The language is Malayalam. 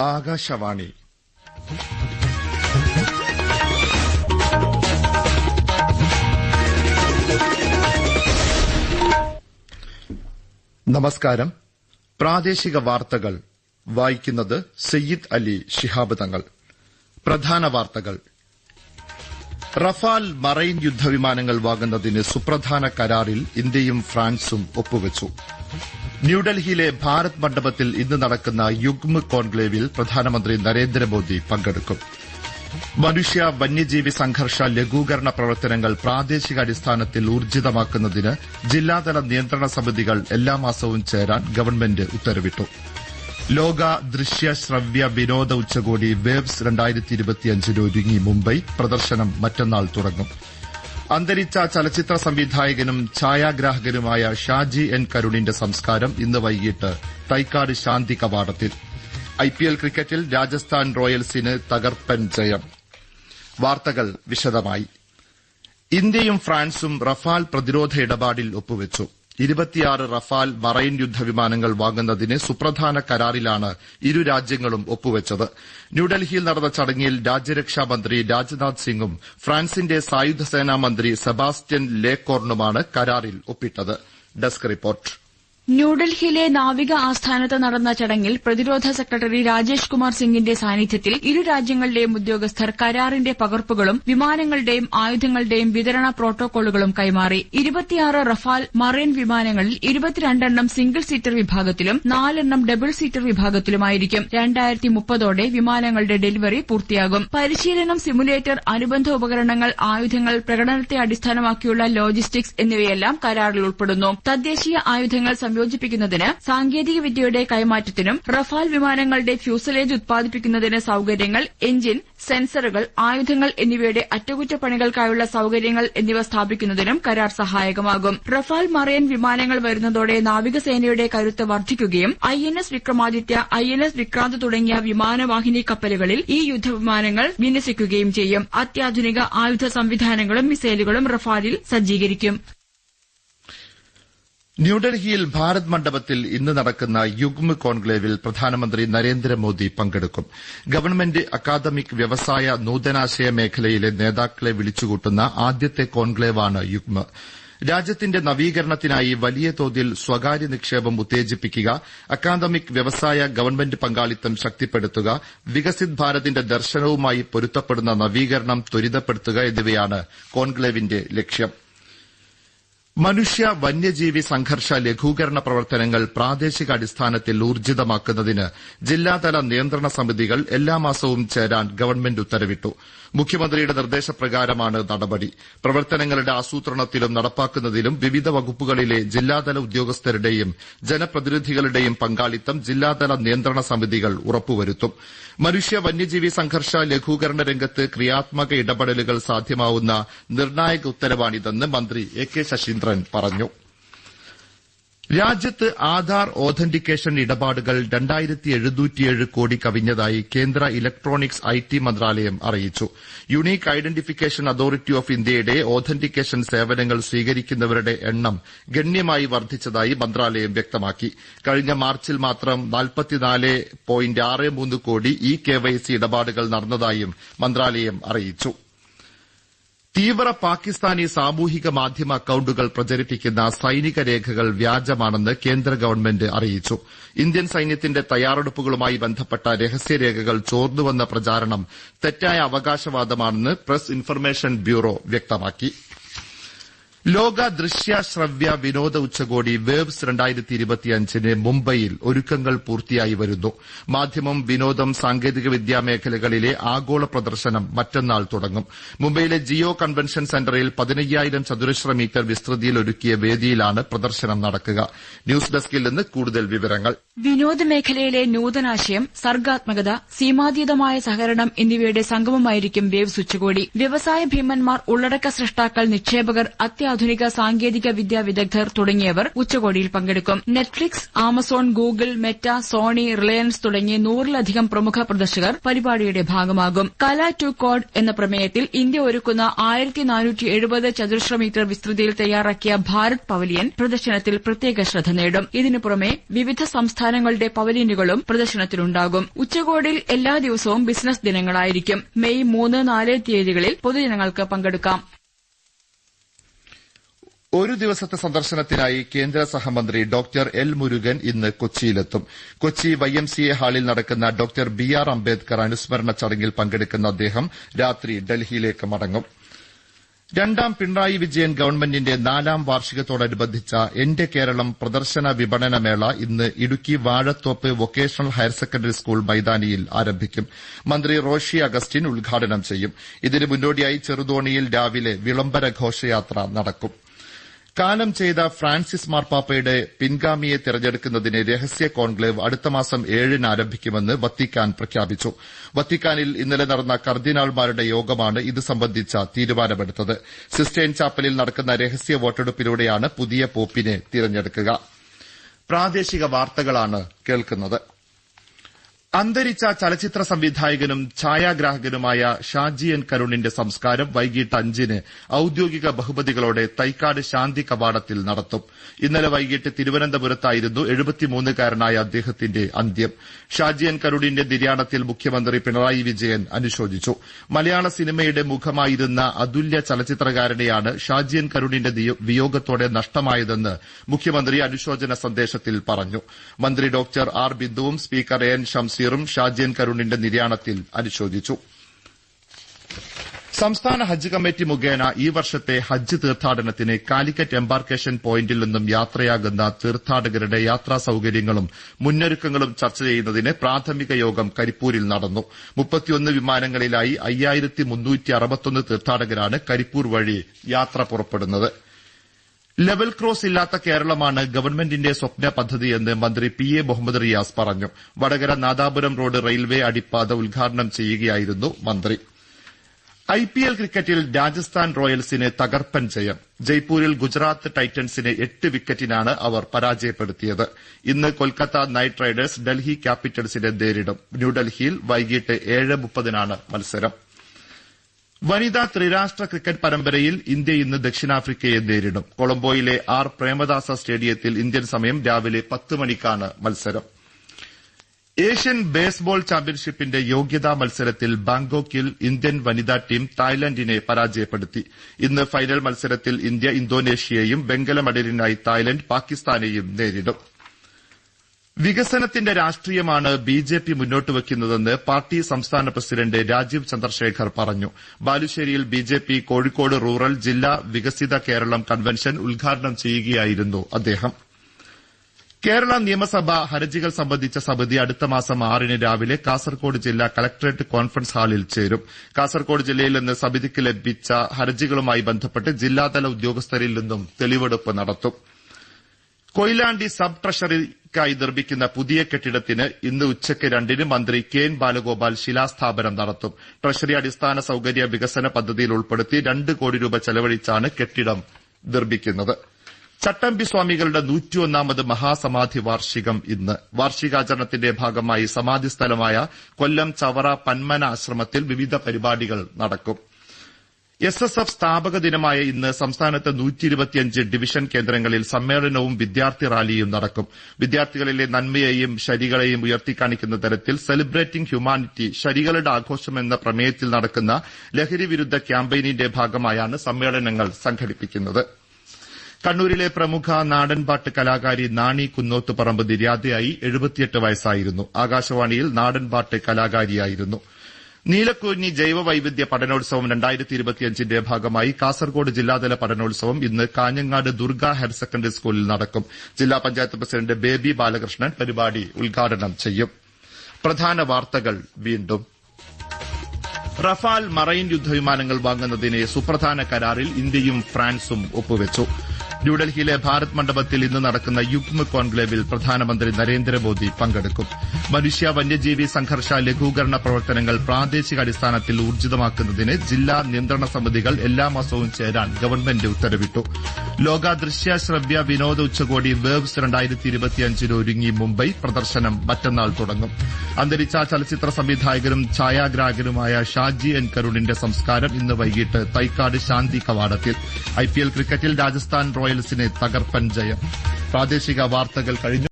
ആകാശവാണി. നമസ്കാരം. പ്രാദേശിക വാർത്തകൾ. വായിക്കുന്നത് സയ്യിദ് അലി ശിഹാബ് തങ്ങൾ. പ്രധാന വാർത്തകൾ. റഫാൽ മറൈൻ യുദ്ധവിമാനങ്ങൾ വാങ്ങുന്നതിന് സുപ്രധാന കരാറിൽ ഇന്ത്യയും ഫ്രാൻസും ഒപ്പുവച്ചു. ന്യൂഡൽഹിയിലെ ഭാരത് മണ്ഡപത്തിൽ ഇന്ന് നടക്കുന്ന യുഗ്മ കോൺക്ലേവിൽ പ്രധാനമന്ത്രി നരേന്ദ്രമോദി പങ്കെടുക്കും. മനുഷ്യ വന്യജീവി സംഘർഷ ലഘൂകരണ പ്രവർത്തനങ്ങൾ പ്രാദേശിക പ്രാദേശികാടിസ്ഥാനത്തിൽ ഊർജിതമാക്കുന്നതിന് ജില്ലാതല നിയന്ത്രണ സമിതികൾ എല്ലാ മാസവും ചേരാൻ ഗവൺമെന്റ് ഉത്തരവിട്ടു. ലോക ദൃശ്യ ശ്രവ്യ വിനോദ ഉച്ചകോടി വേബ്സ് രണ്ടായിരത്തി ഇരുപത്തിയഞ്ചിന് ഒരുങ്ങി മുംബൈ പ്രദർശനം മറ്റന്നാൾ തുടങ്ങും. അന്തരിച്ച ചലച്ചിത്ര സംവിധായകനും ഛായാഗ്രാഹകനുമായ ഷാജി എൻ കരുണിന്റെ സംസ്കാരം ഇന്ന് വൈകിട്ട് തൈക്കാട് ശാന്തി കവാടത്തിൽ. ഐപിഎൽ ക്രിക്കറ്റിൽ രാജസ്ഥാൻ റോയൽസിന് തകർപ്പൻ ജയം. വാർത്തകൾ വിശദമായി. ഇന്ത്യയും ഫ്രാൻസും റഫാൽ പ്രതിരോധ ഇടപാടിൽ ഒപ്പുവച്ചു. ഇരുപത്തിയാറ് റഫാൽ മറൈൻ യുദ്ധവിമാനങ്ങൾ വാങ്ങുന്നതിന് സുപ്രധാന കരാറിലാണ് ഇരു രാജ്യങ്ങളും ഒപ്പുവെച്ചത്. ന്യൂഡൽഹിയിൽ നടന്ന ചടങ്ങിൽ രാജ്യരക്ഷാ മന്ത്രി രാജ്നാഥ് സിംഗും ഫ്രാൻസിന്റെ സായുധ സേനാ മന്ത്രി സെബാസ്റ്റ്യൻ ലേക്കോർണുമാണ് കരാറിൽ ഒപ്പിട്ടത്. Desk report. ന്യൂഡൽഹിയിലെ നാവിക ആസ്ഥാനത്ത് നടന്ന ചടങ്ങിൽ പ്രതിരോധ സെക്രട്ടറി രാജേഷ് കുമാർ സിംഗിന്റെ സാന്നിധ്യത്തിൽ ഇരു രാജ്യങ്ങളുടെയും ഉദ്യോഗസ്ഥർ കരാറിന്റെ പകർപ്പുകളും വിമാനങ്ങളുടെയും ആയുധങ്ങളുടെയും വിതരണ പ്രോട്ടോകോളുകളും കൈമാറി. ഇരുപത്തിയാറ് റഫാൽ മറൈൻ വിമാനങ്ങളിൽ ഇരുപത്തിരണ്ടെണ്ണം സിംഗിൾ സീറ്റർ വിഭാഗത്തിലും നാലെണ്ണം ഡബിൾ സീറ്റർ വിഭാഗത്തിലുമായിരിക്കും. രണ്ടായിരത്തി മുപ്പതോടെ വിമാനങ്ങളുടെ ഡെലിവറി പൂർത്തിയാകും. പരിശീലനം സിമുലേറ്റർ അനുബന്ധ ഉപകരണങ്ങൾ ആയുധങ്ങൾ പ്രകടനത്തെ അടിസ്ഥാനമാക്കിയുള്ള ലോജിസ്റ്റിക്സ് എന്നിവയെല്ലാം കരാറിൽ ഉൾപ്പെടുന്നു. തദ്ദേശീയ ആയുധങ്ങൾ സംയോജിപ്പിക്കുന്നതിന് സാങ്കേതിക വിദ്യയുടെ കൈമാറ്റത്തിനും റഫാൽ വിമാനങ്ങളുടെ ഫ്യൂസലേജ് ഉത്പാദിപ്പിക്കുന്നതിന് സൌകര്യങ്ങൾ എഞ്ചിൻ സെൻസറുകൾ ആയുധങ്ങൾ എന്നിവയുടെ അറ്റകുറ്റപ്പണികൾക്കായുള്ള സൌകര്യങ്ങൾ എന്നിവ സ്ഥാപിക്കുന്നതിനും കരാർ സഹായകമാകും. റഫാൽ മറിയൻ വിമാനങ്ങൾ വരുന്നതോടെ നാവികസേനയുടെ കരുത്ത് വർദ്ധിക്കുകയും I N S Vikramaditya I N S Vikrant തുടങ്ങിയ വിമാനവാഹിനി കപ്പലുകളിൽ ഈ യുദ്ധവിമാനങ്ങൾ വിന്യസിക്കുകയും ചെയ്യും. അത്യാധുനിക ആയുധ സംവിധാനങ്ങളും മിസൈലുകളും റഫാലിൽ സജ്ജീകരിക്കും. ന്യൂഡൽഹിയിൽ ഭാരത് മണ്ഡപത്തിൽ ഇന്ന് നടക്കുന്ന യുഗ്മ കോൺക്ലേവിൽ പ്രധാനമന്ത്രി നരേന്ദ്രമോദി പങ്കെടുക്കും. ഗവൺമെന്റ് അക്കാദമിക് വ്യവസായ നൂതനാശയ മേഖലയിലെ നേതാക്കളെ വിളിച്ചുകൂട്ടുന്ന ആദ്യത്തെ കോൺക്ലേവാണ് യുഗ്മ. രാജ്യത്തിന്റെ നവീകരണത്തിനായി വലിയ തോതിൽ സ്വകാര്യ നിക്ഷേപം ഉത്തേജിപ്പിക്കുക അക്കാദമിക് വ്യവസായ ഗവൺമെന്റ് പങ്കാളിത്തം ശക്തിപ്പെടുത്തുക വികസിത് ഭാരതിന്റെ ദർശനവുമായി പൊരുത്തപ്പെടുന്ന നവീകരണം ത്വരിതപ്പെടുത്തുക എന്നിവയാണ് കോൺക്ലേവിന്റെ ലക്ഷ്യം. മനുഷ്യ വന്യജീവി സംഘർഷ ലഘൂകരണ പ്രവർത്തനങ്ങൾ പ്രാദേശിക അടിസ്ഥാനത്തിൽ ഊർജിതമാക്കുന്നതിന് ജില്ലാതല നിയന്ത്രണ സമിതികൾ എല്ലാ മാസവും ചേരാൻ ഗവൺമെന്റ് ഉത്തരവിട്ടു. മുഖ്യമന്ത്രിയുടെ നിർദ്ദേശപ്രകാരമാണ് നടപടി. പ്രവർത്തനങ്ങളുടെ ആസൂത്രണത്തിലും നടപ്പാക്കുന്നതിലും വിവിധ വകുപ്പുകളിലെ ജില്ലാതല ഉദ്യോഗസ്ഥരുടെയും ജനപ്രതിനിധികളുടെയും പങ്കാളിത്തം ജില്ലാതല നിയന്ത്രണ സമിതികൾ ഉറപ്പുവരുത്തും. മനുഷ്യ വന്യജീവി സംഘർഷ ലഘൂകരണ രംഗത്ത് ക്രിയാത്മക ഇടപെടലുകൾ സാധ്യമാവുന്ന നിർണായക ഉത്തരവാണിതെന്ന് മന്ത്രി എ കെ ശശീന്ദ്രൻ പറഞ്ഞു. രാജ്യത്ത് ആധാർ ഓതന്റിക്കേഷൻ ഇടപാടുകൾ രണ്ടായിരത്തി എഴുന്നൂറ്റിയേഴ് കോടി കവിഞ്ഞതായി കേന്ദ്ര ഇലക്ട്രോണിക്സ് ഐ ടി മന്ത്രാലയം അറിയിച്ചു. യുണീക്ക് ഐഡന്റിഫിക്കേഷൻ അതോറിറ്റി ഓഫ് ഇന്ത്യയുടെ ഓതന്റിക്കേഷൻ സേവനങ്ങൾ സ്വീകരിക്കുന്നവരുടെ എണ്ണം ഗണ്യമായി വർദ്ധിച്ചതായി മന്ത്രാലയം വ്യക്തമാക്കി. കഴിഞ്ഞ മാർച്ചിൽ മാത്രം കോടി ഇ കെ കെവൈസി ഇടപാടുകൾ നടന്നതായും മന്ത്രാലയം അറിയിച്ചു. തീവ്ര പാകിസ്ഥാനി സാമൂഹിക മാധ്യമ അക്കൌണ്ടുകൾ പ്രചരിപ്പിക്കുന്ന സൈനിക രേഖകൾ വ്യാജമാണെന്ന് കേന്ദ്ര ഗവൺമെന്റ് അറിയിച്ചു. ഇന്ത്യൻ സൈന്യത്തിന്റെ തയ്യാറെടുപ്പുകളുമായി ബന്ധപ്പെട്ട രഹസ്യരേഖകൾ ചോർന്നുവെന്ന പ്രചാരണം തെറ്റായ അവകാശവാദമാണെന്ന് പ്രസ് ഇൻഫർമേഷൻ ബ്യൂറോ വ്യക്തമാക്കി. ലോക ദൃശ്യ ശ്രവ്യ വിനോദ ഉച്ചകോടി വേവ്സ് രണ്ടായിരത്തി ഇരുപത്തിയഞ്ചിന് മുംബൈയിൽ ഒരുക്കങ്ങൾ പൂർത്തിയായി വരുന്നു. മാധ്യമം വിനോദം സാങ്കേതികവിദ്യാ മേഖലകളിലെ ആഗോള പ്രദർശനം മറ്റന്നാൾ തുടങ്ങും. മുംബൈയിലെ ജിയോ കൺവെൻഷൻ സെന്ററിൽ പതിനയ്യായിരം ചതുരശ്ര മീറ്റർ വിസ്തൃതിയിൽ ഒരുക്കിയ വേദിയിലാണ് പ്രദർശനം നടക്കുക. ന്യൂസ് ഡെസ്കിൽ നിന്ന് കൂടുതൽ വിവരങ്ങൾ. വിനോദ മേഖലയിലെ നൂതനാശയം സർഗാത്മകത സീമാതീതമായ സഹകരണം എന്നിവയുടെ സംഗമമായിരിക്കും വേവ്സ് ഉച്ചകോടി. വ്യവസായ ഭീമന്മാർ ഉള്ളടക്ക സൃഷ്ടാക്കൾ നിക്ഷേപകർ അത്യാ അത്യാധുനിക സാങ്കേതിക വിദ്യാ വിദഗ്ധർ തുടങ്ങിയവർ ഉച്ചകോടിയിൽ പങ്കെടുക്കും. Netflix Amazon Google Meta Sony Reliance തുടങ്ങി നൂറിലധികം പ്രമുഖ പ്രദർശകർ പരിപാടിയുടെ ഭാഗമാകും. കല ടു കോഡ് എന്ന പ്രമേയത്തിൽ ഇന്ത്യ ഒരുക്കുന്ന ആയിരത്തി നാനൂറ്റി എഴുപത് ചതുരശ്ര മീറ്റർ വിസ്തൃതിയിൽ തയ്യാറാക്കിയ ഭാരത് പവലിയൻ പ്രദർശനത്തിൽ പ്രത്യേക ശ്രദ്ധ നേടും. ഇതിനു പുറമെ വിവിധ സംസ്ഥാനങ്ങളുടെ പവലിയനുകളും പ്രദർശനത്തിലുണ്ടാകും. ഉച്ചകോടിയിൽ എല്ലാ ദിവസവും ബിസിനസ് ദിനങ്ങളായിരിക്കും. മെയ് മൂന്ന് നാല് തീയതികളിൽ പൊതുജനങ്ങൾക്ക് പങ്കെടുക്കാം. ഒരു ദിവസത്തെ സന്ദർശനത്തിനായി കേന്ദ്ര സഹമന്ത്രി ഡോക്ടർ എൽ മുരുകൻ ഇന്ന് കൊച്ചിയിലെത്തും. Kochi Y M C A ഹാളിൽ നടക്കുന്ന ഡോക്ടർ ബി ആർ അംബേദ്കർ അനുസ്മരണ ചടങ്ങിൽ പങ്കെടുക്കുന്ന അദ്ദേഹം രാത്രി ഡൽഹിയിലേക്ക് മടങ്ങും. രണ്ടാം പിണറായി വിജയൻ ഗവൺമെന്റിന്റെ നാലാം വാർഷികത്തോടനുബന്ധിച്ച എന്റെ കേരളം പ്രദർശന വിപണന മേള ഇന്ന് Idukki Vazhathoppu vocational higher secondary school മൈതാനിയിൽ ആരംഭിക്കും. മന്ത്രി റോഷി അഗസ്റ്റിൻ ഉദ്ഘാടനം ചെയ്യും. ഇതിന് മുന്നോടിയായി ചെറുതോണിയിൽ രാവിലെ വിളംബര ഘോഷയാത്ര നടക്കും. കാലം ചെയ്ത ഫ്രാൻസിസ് മാർപ്പാപ്പയുടെ പിൻഗാമിയെ തെരഞ്ഞെടുക്കുന്നതിന് രഹസ്യ കോൺക്ലേവ് അടുത്ത മാസം ഏഴിന് ആരംഭിക്കുമെന്ന് വത്തിക്കാൻ പ്രഖ്യാപിച്ചു. വത്തിക്കാനിൽ ഇന്നലെ നടന്ന കർദിനാൾമാരുടെ യോഗമാണ് ഇത് സംബന്ധിച്ച തീരുമാനമെടുത്തത്. സിസ്റ്റൈൻ ചാപ്പലിൽ നടക്കുന്ന രഹസ്യ വോട്ടെടുപ്പിലൂടെയാണ് പുതിയ പോപ്പിനെ തിരഞ്ഞെടുക്കുക. അന്തരിച്ച ചലച്ചിത്ര സംവിധായകനും ഛായാഗ്രാഹകനുമായ ഷാജി എൻ കരുണിന്റെ സംസ്കാരം വൈകിട്ട് അഞ്ചിന് ഔദ്യോഗിക ബഹുമതികളോടെ തൈക്കാട് ശാന്തി കവാടത്തിൽ നടത്തും. ഇന്നലെ വൈകിട്ട് തിരുവനന്തപുരത്തായിരുന്നു എഴുപത്തിമൂന്നുകാരനായ അദ്ദേഹത്തിന്റെ അന്ത്യം. ഷാജി എൻ കരുണിന്റെ നിര്യാണത്തിൽ മുഖ്യമന്ത്രി പിണറായി വിജയൻ അനുശോചിച്ചു. മലയാള സിനിമയുടെ മുഖമായിരുന്ന അതുല്യ ചലച്ചിത്രകാരനെയാണ് ഷാജി എൻ കരുണിന്റെ വിയോഗത്തോടെ നഷ്ടമായതെന്ന് മുഖ്യമന്ത്രി അനുശോചന സന്ദേശത്തിൽ പറഞ്ഞു. മന്ത്രി ഡോക്ടർ ആർ ബിന്ദുവും സ്പീക്കർ എൻ എൻ ഷംസീറും ഷാജിയൻ കരുണിന്റെ നിര്യാണത്തിൽ അനുശോചിച്ചു. സംസ്ഥാന ഹജ്ജ് കമ്മിറ്റി മുഖേന ഈ വർഷത്തെ ഹജ്ജ് തീർത്ഥാടനത്തിന് കാലിക്കറ്റ് എംബാർക്കേഷൻ പോയിന്റിൽ നിന്നും യാത്രയാകുന്ന തീർത്ഥാടകരുടെ യാത്രാ സൌകര്യങ്ങളും മുന്നൊരുക്കങ്ങളും ചർച്ച ചെയ്യുന്നതിന് പ്രാഥമിക യോഗം കരിപ്പൂരിൽ നടന്നു. മുപ്പത്തിയൊന്ന് വിമാനങ്ങളിലായി അയ്യായിരത്തി തീർത്ഥാടകരാണ് കരിപ്പൂർ വഴി യാത്ര പുറപ്പെടുന്നത്. ലെവൽ ക്രോസ് ഇല്ലാത്ത കേരളമാണ് ഗവൺമെന്റിന്റെ സ്വപ്ന പദ്ധതിയെന്ന് മന്ത്രി പി എ മുഹമ്മദ് റിയാസ് പറഞ്ഞു. വടകര നാദാപുരം റോഡ് റെയിൽവേ അടിപ്പാത ഉദ്ഘാടനം ചെയ്യുകയായിരുന്നു മന്ത്രി. ഐ പി എൽ ക്രിക്കറ്റിൽ രാജസ്ഥാൻ റോയൽസിന് തകർപ്പൻ ജയം. ജയ്പൂരിൽ ഗുജറാത്ത് ടൈറ്റൻസിനെ എട്ട് വിക്കറ്റിനാണ് അവർ പരാജയപ്പെടുത്തിയത്. ഇന്ന് കൊൽക്കത്ത നൈറ്റ് റൈഡേഴ്സ് ഡൽഹി ക്യാപിറ്റൽസിനെ നേരിടും. ന്യൂഡൽഹിയിൽ വൈകിട്ട് ഏഴ് മുപ്പതിനാണ് മത്സരം. വനിതാ ത്രിരാഷ്ട്ര ക്രിക്കറ്റ് പരമ്പരയിൽ ഇന്ത്യ ഇന്ന് ദക്ഷിണാഫ്രിക്കയെ നേരിടും. കൊളംബോയിലെ ആർ പ്രേമദാസ സ്റ്റേഡിയത്തിൽ ഇന്ത്യൻ സമയം രാവിലെ പത്ത് മണിക്കാണ് മത്സരം. ഏഷ്യൻ ബേസ്ബോൾ ചാമ്പ്യൻഷിപ്പിന്റെ യോഗ്യതാ മത്സരത്തിൽ ബാങ്കോക്കിൽ ഇന്ത്യൻ വനിതാ ടീം തായ്ലൻഡിനെ പരാജയപ്പെടുത്തി. ഇന്ന് ഫൈനൽ മത്സരത്തിൽ ഇന്ത്യ ഇന്തോനേഷ്യയെയും വെങ്കല മെഡലിനായി തായ്ലൻഡ് പാകിസ്ഥാനെയും നേരിടും. വികസനത്തിന്റെ രാഷ്ട്രീയമാണ് ബി ജെ പി മുന്നോട്ട് വയ്ക്കുന്നതെന്ന് പാർട്ടി സംസ്ഥാന പ്രസിഡന്റ് രാജീവ് ചന്ദ്രശേഖർ പറഞ്ഞു. ബാലുശ്ശേരിയിൽ B J P Kozhikode rural ജില്ലാ വികസിത കേരളം കൺവെൻഷൻ ഉദ്ഘാടനം ചെയ്യുകയായിരുന്നു അദ്ദേഹം. കേരള നിയമസഭ ഹർജികൾ സംബന്ധിച്ച സമിതി അടുത്ത മാസം ആറിന് രാവിലെ കാസർകോട് ജില്ലാ കളക്ടറേറ്റ് കോൺഫറൻസ് ഹാളിൽ ചേരും. കാസർകോട് ജില്ലയിൽ നിന്ന് സമിതിക്ക് ലഭിച്ച ഹർജികളുമായി ബന്ധപ്പെട്ട് ജില്ലാതല ഉദ്യോഗസ്ഥരിൽ നിന്നും തെളിവെടുപ്പ് നടത്തും. കൊയിലാണ്ടി സബ് ട്രഷറിക്കായി നിർമ്മിക്കുന്ന പുതിയ കെട്ടിടത്തിന് ഇന്ന് ഉച്ചയ്ക്ക് രണ്ടിന് മന്ത്രി കെ എൻ ബാലഗോപാൽ ശിലാസ്ഥാപനം നടത്തും. ട്രഷറി അടിസ്ഥാന സൌകര്യ വികസന പദ്ധതിയിൽ ഉൾപ്പെടുത്തി രണ്ട് കോടി രൂപ ചെലവഴിച്ചാണ് കെട്ടിടം നിർമ്മിക്കുന്നത്. ചട്ടമ്പി സ്വാമികളുടെ നൂറ്റിയൊന്നാമത് മഹാസമാധി വാർഷികം ഇന്ന്. വാർഷികാചരണത്തിന്റെ ഭാഗമായി സമാധി സ്ഥലമായ കൊല്ലം ചവറ പന്മന ആശ്രമത്തിൽ വിവിധ പരിപാടികൾ നടക്കും. എസ് എസ് എഫ് സ്ഥാപക ദിനമായ ഇന്ന് സംസ്ഥാനത്ത് നൂറ്റിയിരുപത്തിയഞ്ച് ഡിവിഷൻ കേന്ദ്രങ്ങളിൽ സമ്മേളനവും വിദ്യാർത്ഥി റാലിയും നടക്കും. വിദ്യാർത്ഥികളിലെ നന്മയെയും ശരികളെയും ഉയർത്തിക്കാണിക്കുന്ന തരത്തിൽ സെലിബ്രേറ്റിംഗ് ഹ്യൂമാനിറ്റി ശരികളുടെ ആഘോഷം എന്ന പ്രമേയത്തിൽ നടക്കുന്ന ലഹരി വിരുദ്ധ ക്യാമ്പയിനിന്റെ ഭാഗമായാണ് സമ്മേളനങ്ങൾ സംഘടിപ്പിക്കുന്നത്. കണ്ണൂരിലെ പ്രമുഖ നാടൻപാട്ട് കലാകാരി നാണി കുന്നോത്തുപറമ്പ് നിര്യാതയായി എഴുപത്തിയെട്ട് വയസ്സായിരുന്നു. ആകാശവാണിയിൽ നാടൻപാട്ട് കലാകാരിയായിരുന്നു. നീലക്കുഞ്ഞി ജൈവ വൈവിധ്യ പഠനോത്സവം ഇരുപത്തിയഞ്ചിന്റെ ഭാഗമായി കാസർകോട് ജില്ലാതല പഠനോത്സവം ഇന്ന് കാഞ്ഞങ്ങാട് ദുർഗ ഹയർ സെക്കൻഡറി സ്കൂളിൽ നടക്കും. ജില്ലാ പഞ്ചായത്ത് പ്രസിഡന്റ് ബേബി ബാലകൃഷ്ണൻ പരിപാടി ഉദ്ഘാടനം ചെയ്യും. പ്രധാന വാർത്തകൾ വീണ്ടും. റഫാൽ മറൈൻ യുദ്ധവിമാനങ്ങൾ വാങ്ങുന്നതിന് സുപ്രധാന കരാറിൽ ഇന്ത്യയും ഫ്രാൻസും ഒപ്പുവച്ചു. ന്യൂഡൽഹിയിലെ ഭാരത് മണ്ഡപത്തിൽ ഇന്ന് നടക്കുന്ന യുഗ്മ കോൺക്ലേവിൽ പ്രധാനമന്ത്രി നരേന്ദ്രമോദി പങ്കെടുക്കും. മനുഷ്യ വന്യജീവി സംഘർഷ ലഘൂകരണ പ്രവർത്തനങ്ങൾ പ്രാദേശിക അടിസ്ഥാനത്തിൽ ഊർജിതമാക്കുന്നതിന് ജില്ലാ നിയന്ത്രണ സമിതികൾ എല്ലാ മാസവും ചേരാൻ ഗവൺമെന്റ് ഉത്തരവിട്ടു. ലോക ദൃശ്യ ശ്രവ്യ വിനോദ ഉച്ചകോടി വേവ്സ് രണ്ടായിരത്തി ഇരുപത്തിയഞ്ചിന് ഒരുങ്ങി മുംബൈ പ്രദർശനം മറ്റന്നാൾ തുടങ്ങും. അന്തരിച്ച ചലച്ചിത്ര സംവിധായകനും ഛായാഗ്രാഹകനുമായ ഷാജി എൻ കരുണിന്റെ സംസ്കാരം ഇന്ന് വൈകിട്ട് തൈക്കാട് ശാന്തി കവാടത്തിൽ. ഐപിഎൽ ക്രിക്കറ്റിൽ രാജസ്ഥാൻ റോയൽസിന് തകർപ്പൻ ജയം. പ്രാദേശിക വാർത്തകൾ കഴിഞ്ഞു.